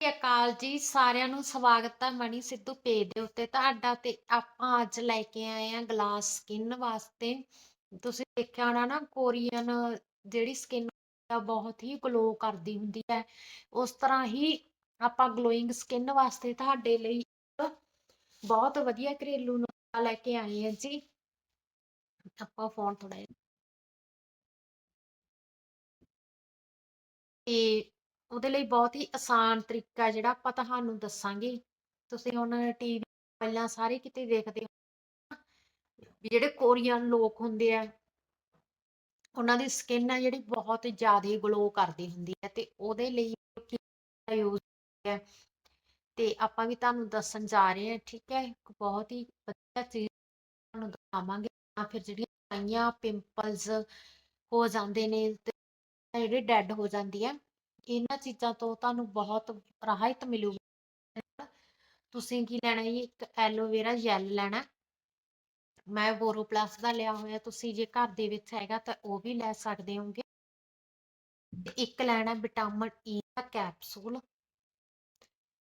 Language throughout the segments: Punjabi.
ਸਤਿ ਸ਼੍ਰੀ ਅਕਾਲ ਜੀ, ਸਾਰਿਆਂ ਨੂੰ ਸਵਾਗਤ ਹੈ ਮਣੀ ਸਿੱਧੂ ਪੇਜ ਦੇ ਉੱਤੇ। ਤੁਹਾਡਾ ਤੇ ਆਪਾਂ ਅੱਜ ਲੈ ਕੇ ਆਏ ਆ ਗਲਾਸ ਸਕਿਨ ਵਾਸਤੇ। ਤੁਸੀਂ ਦੇਖਿਆ ਹੋਣਾ ਨਾ, ਕੋਰੀਅਨ ਜਿਹੜੀ ਸਕਿਨ ਆ, ਬਹੁਤ ਹੀ ਗਲੋ ਕਰਦੀ ਹੁੰਦੀ ਹੈ। ਉਸ ਤਰ੍ਹਾਂ ਹੀ ਆਪਾਂ ਗਲੋਇੰਗ ਸਕਿਨ ਵਾਸਤੇ ਤੁਹਾਡੇ ਲਈ ਬਹੁਤ ਵਧੀਆ ਘਰੇਲੂ ਨੁਸਖਾ ਲੈ ਕੇ ਆਏ ਆ ਜੀ। ਆਪਾਂ ਫੋਨ ਥੋੜਾ ਤੇ ਉਹਦੇ ਲਈ ਬਹੁਤ ਹੀ ਆਸਾਨ ਤਰੀਕਾ ਜਿਹੜਾ ਆਪਾਂ ਤੁਹਾਨੂੰ ਦੱਸਾਂਗੇ। ਤੁਸੀਂ ਹੁਣ ਟੀਵੀ ਪਹਿਲਾਂ ਸਾਰੇ ਕਿਤੇ ਦੇਖਦੇ ਹੋ ਵੀ ਜਿਹੜੇ ਕੋਰੀਅਨ ਲੋਕ ਹੁੰਦੇ ਆ, ਉਹਨਾਂ ਦੀ ਸਕਿਨ ਆ ਜਿਹੜੀ ਬਹੁਤ ਜ਼ਿਆਦਾ ਗਲੋ ਕਰਦੀ ਹੁੰਦੀ ਹੈ ਤੇ ਉਹਦੇ ਲਈ ਯੂਜ਼ ਹੈ ਤੇ ਆਪਾਂ ਵੀ ਤੁਹਾਨੂੰ ਦੱਸਣ ਜਾ ਰਹੇ ਹਾਂ, ਠੀਕ ਹੈ, ਇੱਕ ਬਹੁਤ ਹੀ ਵਧੀਆ ਚੀਜ਼ ਤੁਹਾਨੂੰ ਦਿਖਾਵਾਂਗੇ। ਜਾਂ ਫਿਰ ਜਿਹੜੀਆਂ ਆਈਆਂ ਪਿੰਪਲਸ ਹੋ ਜਾਂਦੇ ਨੇ ਤੇ ਜਿਹੜੀ ਡੈਡ ਹੋ ਜਾਂਦੀ ਹੈ ਇਹਨਾਂ ਚੀਜ਼ਾਂ ਤੋਂ ਤੁਹਾਨੂੰ ਬਹੁਤ ਰਾਹਤ ਮਿਲੂਗੀ। ਤੁਸੀਂ ਕੀ ਲੈਣਾ ਜੀ? ਇੱਕ ਐਲੋਵੇਰਾ ਜੈਲ ਲੈਣਾ। ਮੈਂ ਬੋਰੋਪਲਸ ਦਾ ਲਿਆ ਹੋਇਆ। ਤੁਸੀਂ ਜੇ ਘਰ ਦੇ ਵਿੱਚ ਹੈਗਾ ਤਾਂ ਉਹ ਵੀ ਲੈ ਸਕਦੇ ਹੋਗੇ। ਇੱਕ ਲੈਣਾ ਵਿਟਾਮਿਨ ਈ ਦਾ ਕੈਪਸੂਲ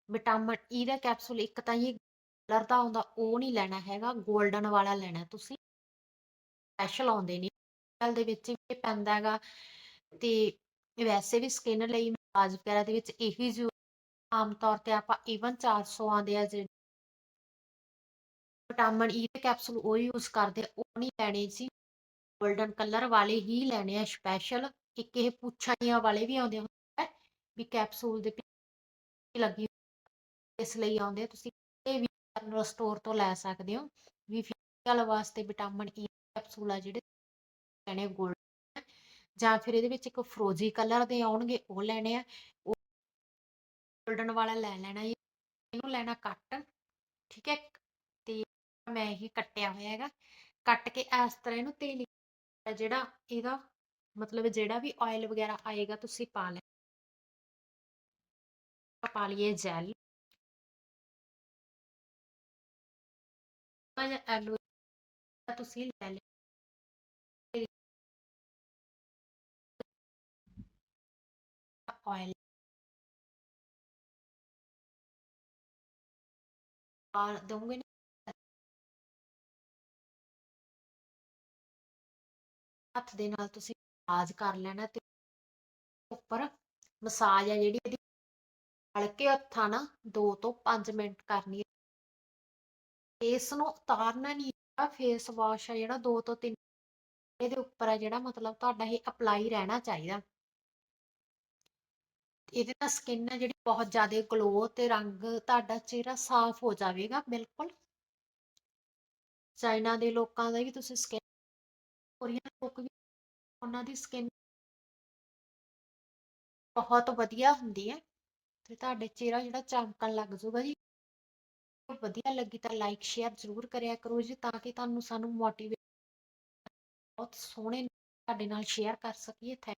ਵਿਟਾਮਿਨ ਈ ਦਾ ਕੈਪਸੂਲ ਇੱਕ ਤਾਂ ਇਹ ਕਲਰ ਦਾ ਆਉਂਦਾ, ਉਹ ਨਹੀਂ ਲੈਣਾ ਹੈਗਾ। 골ਡਨ ਵਾਲਾ ਲੈਣਾ ਤੁਸੀਂ। ਸਪੈਸ਼ਲ ਆਉਂਦੇ ਨੇ। ਦੇ ਵਿੱਚ ਵੀ ਪੈਂਦਾ ਹੈਗਾ। ਤੇ ਵੈਸੇ ਵੀ ਸਕਿਨ ਲਈ ਮਸਾਜ ਵਗੈਰਾ ਦੇ ਵਿੱਚ ਇਹੀ ਜੋ ਆਮ ਤੌਰ ਤੇ ਆਪਾਂ ਈਵਨ 400 ਆਉਂਦੇ ਆ ਜਿਹੜੇ ਵਿਟਾਮਿਨ ਈ e ਦੇ ਕੈਪਸੂਲ ਉਹ ਯੂਜ਼ ਕਰਦੇ ਉਹ ਨਹੀਂ ਲੈਣੇ ਸੀ 골ਡਨ ਕਲਰ ਵਾਲੇ ਹੀ ਲੈਣੇ ਆ ਸਪੈਸ਼ਲ ਇੱਕ ਇਹ ਪੁੱਛਾਈਆਂ ਵਾਲੇ ਵੀ ਆਉਂਦੇ ਹੁੰਦੇ ਵੀ ਕੈਪਸੂਲ ਦੇ ਲੱਗੀ ਇਸ ਲਈ ਆਉਂਦੇ ਤੁਸੀਂ ਇਹ ਵੀ ਜਨਰਲ ਸਟੋਰ ਤੋਂ ਲੈ ਸਕਦੇ ਹੋ, ਵੀ ਫੇਸ਼ੀਅਲ ਵਾਸਤੇ ਵਿਟਾਮਿਨ ਈ ਕੈਪਸੂਲ ਆ ਜਿਹੜੇ ਲੈਣੇ 골ਡ ਜਾਂ ਫਿਰ ਇਹਦੇ ਵਿੱਚ ਇੱਕ ਫਰੋਜ਼ੀ ਕਲਰ ਦੇ ਆਉਣਗੇ, ਉਹ ਲੈਣੇ ਆ। ਉਹ 골ਡਨ ਵਾਲਾ ਲੈ ਲੈਣਾ ਇਹਨੂੰ ਲੈਣਾ ਕੱਟ, ਠੀਕ ਹੈ? ਤੇ ਮੈਂ ਇਹ ਕੱਟਿਆ ਹੋਇਆ ਹੈਗਾ। ਕੱਟ ਕੇ ਇਸ ਤਰ੍ਹਾਂ ਇਹਨੂੰ ਤੇਲ ਜਿਹੜਾ ਇਹਦਾ ਮਤਲਬ ਜਿਹੜਾ ਵੀ ਆਇਲ ਵਗੈਰਾ ਆਏਗਾ, ਤੁਸੀਂ ਪਾ ਲੈ ਪਾ ਲਈਏ ਜੈਲ ਐਲੋ ਤੁਸੀਂ ਲੈ ਲਿਆ ਆਇਲ ਪਾ ਦਊਂਗੇ ਨਾ ਹੱਥ ਦੇ ਨਾਲ ਤੁਸੀਂ ਮਸਾਜ ਕਰ ਲੈਣਾ ਤੇ ਉੱਪਰ ਮਸਾਜ ਆ ਜਿਹੜੀ ਇਹਦੀ, ਹਲਕੇ ਹੱਥਾਂ ਨਾਲ 2 ਤੋਂ 5 ਮਿੰਟ ਕਰਨੀ ਹੈ ਫੇਸ ਨੂੰ ਉਤਾਰਨਾ ਨਹੀਂ ਹੈ ਫੇਸ ਵਾਸ਼ ਆ ਜਿਹੜਾ 2 ਤੋਂ 3 ਇਹਦੇ ਉੱਪਰ ਆ ਜਿਹੜਾ ਮਤਲਬ ਤੁਹਾਡਾ ਇਹ ਅਪਲਾਈ ਰਹਿਣਾ ਚਾਹੀਦਾ। ਇਹਦੇ ਨਾਲ ਸਕਿਨ ਹੈ ਜਿਹੜੀ ਬਹੁਤ ਜ਼ਿਆਦਾ ਗਲੋ ਤੇ ਰੰਗ ਤੁਹਾਡਾ ਚਿਹਰਾ ਸਾਫ਼ ਹੋ ਜਾਵੇਗਾ, ਬਿਲਕੁਲ। ਚਾਈਨਾ ਦੇ ਲੋਕਾਂ ਦਾ ਵੀ ਤੁਸੀਂ ਸਕਿਨ ਕੋਰੀਅਨ ਲੋਕ ਵੀ, ਉਹਨਾਂ ਦੀ ਸਕਿਨ ਬਹੁਤ ਵਧੀਆ ਹੁੰਦੀ ਹੈ। ਤੇ ਤੁਹਾਡੇ ਚਿਹਰਾ ਜਿਹੜਾ ਚਮਕਣ ਲੱਗ ਜਾਊਗਾ ਜੀ ਵਧੀਆ ਲੱਗੀ ਤਾਂ ਲਾਈਕ ਸ਼ੇਅਰ ਜ਼ਰੂਰ ਕਰਿਆ ਕਰੋ ਜੀ, ਤਾਂ ਕਿ ਤੁਹਾਨੂੰ ਸਾਨੂੰ ਮੋਟੀਵੇਟ ਬਹੁਤ ਸੋਹਣੇ ਤੁਹਾਡੇ ਨਾਲ ਸ਼ੇਅਰ ਕਰ ਸਕੀਏ। ਥੈਂਕ